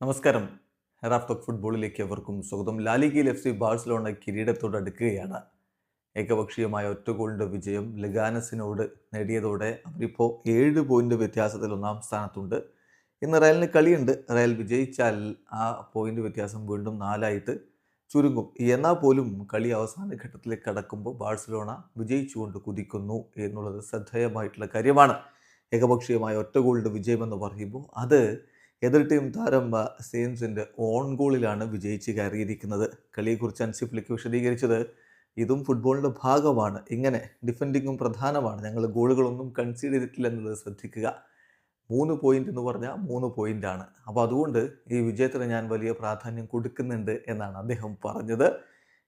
നമസ്കാരം. റാഫ്റ്റോക്ക് ഫുട്ബോളിലേക്ക് അവർക്കും സ്വാഗതം. ലാലിഗയിൽ എഫ് സി ബാഴ്സലോണ കിരീടത്തോട് അടുക്കുകയാണ്. ഏകപക്ഷീയമായ ഒറ്റ ഗോളിന്റെ വിജയം ലഗാനസിനോട് നേടിയതോടെ അവരിപ്പോൾ ഏഴ് പോയിന്റ് വ്യത്യാസത്തിൽ ഒന്നാം സ്ഥാനത്തുണ്ട്. ഇന്ന് റയലിന് കളിയുണ്ട്. റയൽ വിജയിച്ചാൽ ആ പോയിന്റ് വ്യത്യാസം വീണ്ടും നാലായിട്ട് ചുരുങ്ങും. എന്നാൽ പോലും കളി അവസാന ഘട്ടത്തിലേക്ക് കടക്കുമ്പോൾ ബാഴ്സലോണ വിജയിച്ചുകൊണ്ട് കുതിക്കുന്നു എന്നുള്ളത് ശ്രദ്ധേയമായിട്ടുള്ള കാര്യമാണ്. ഏകപക്ഷീയമായ ഒറ്റ ഗോളിന്റെ വിജയമെന്ന് പറയുമ്പോൾ അത് എതിർ ടീം താരം സെയിൻസിന്റെ ഓൺ ഗോളിലാണ് വിജയിച്ച് കയറിയിരിക്കുന്നത്. കളിയെക്കുറിച്ച് അൻസിഫ്ലിക്ക് വിശദീകരിച്ചത് ഇതും ഫുട്ബോളിന്റെ ഭാഗമാണ്. ഇങ്ങനെ ഡിഫെൻഡിങ്ങും പ്രധാനമാണ്. ഞങ്ങൾ ഗോളുകളൊന്നും കൺസീഡ് ചെയ്തിട്ടില്ല എന്നുള്ളത് ശ്രദ്ധിക്കുക. മൂന്ന് പോയിന്റ് എന്ന് പറഞ്ഞാൽ മൂന്ന് പോയിന്റാണ് അപ്പോൾ അതുകൊണ്ട് ഈ വിജയത്തിന് ഞാൻ വലിയ പ്രാധാന്യം കൊടുക്കുന്നുണ്ട് എന്നാണ് അദ്ദേഹം പറഞ്ഞത്.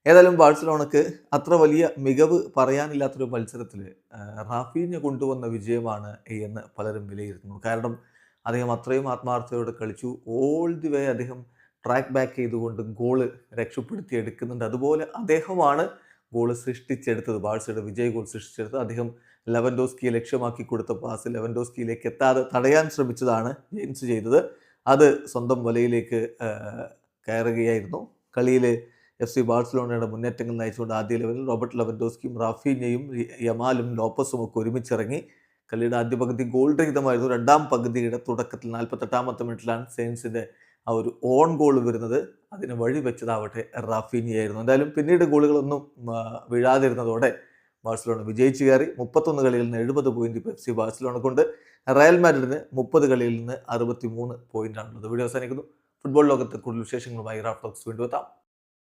ഏതായാലും ബാഴ്സലോണക്ക് അത്ര വലിയ മികവ് പറയാനില്ലാത്തൊരു മത്സരത്തിൽ റാഫീഞ്ഞ കൊണ്ടുവന്ന വിജയമാണ് എന്ന് പലരും വിലയിരുത്തുന്നു. കാരണം അദ്ദേഹം അത്രയും ആത്മാർത്ഥതയോടെ കളിച്ചു. ഓൾ ദി വേ അദ്ദേഹം ട്രാക്ക് ബാക്ക് ചെയ്തുകൊണ്ട് ഗോൾ രക്ഷപ്പെടുത്തി എടുക്കുന്നുണ്ട്. അതുപോലെ അദ്ദേഹമാണ് ഗോൾ സൃഷ്ടിച്ചെടുത്തത്. ബാഴ്സയുടെ വിജയ ഗോൾ സൃഷ്ടിച്ചെടുത്തത്. അദ്ദേഹം ലെവൻഡോസ്കിയെ ലക്ഷ്യമാക്കി കൊടുത്ത പാസ് ലെവൻഡോസ്കിയിലേക്ക് എത്താതെ തടയാൻ ശ്രമിച്ചതാണ് ജെയിംസ് ചെയ്തത്. അത് സ്വന്തം വലയിലേക്ക് കയറുകയായിരുന്നു. കളിയിൽ എഫ് സി ബാഴ്സലോണയുടെ മുന്നേറ്റങ്ങൾ നയിച്ചുകൊണ്ട് ആദ്യ ലെവലിൽ റോബർട്ട് ലെവൻഡോസ്കിയും റാഫീനയും യമാലും ലോപ്പസും ഒക്കെ ഒരുമിച്ചിറങ്ങി. കളിയുടെ ആദ്യ പകുതി ഗോൾ രഹിതമായിരുന്നു. രണ്ടാം പകുതിയുടെ തുടക്കത്തിൽ നാൽപ്പത്തെട്ടാമത്തെ മിനിറ്റിലാണ് സെയിൻസിന്റെ ആ ഒരു ഓൺ ഗോൾ വരുന്നത്. അതിന് വഴി വെച്ചതാവട്ടെ റാഫീനിയായിരുന്നു. എന്തായാലും പിന്നീട് ഗോളുകളൊന്നും വീഴാതിരുന്നതോടെ ബാഴ്സലോണ വിജയിച്ചു കയറി. മുപ്പത്തൊന്ന് കളിയിൽ നിന്ന് എഴുപത് പോയിന്റ് എഫ് സി ബാഴ്സലോണ കൊണ്ട് റയൽ മാഡ്രിഡിന് മുപ്പത് കളിയിൽ നിന്ന് അറുപത്തി മൂന്ന് പോയിന്റാണുള്ളത് വീഡിയോ അവസാനിക്കുന്നു. ഫുട്ബോൾ ലോകത്തെ കൂടുതൽ വിശേഷങ്ങളുമായി റാഫ്റ്റോക്സ് വീണ്ടും എത്താം.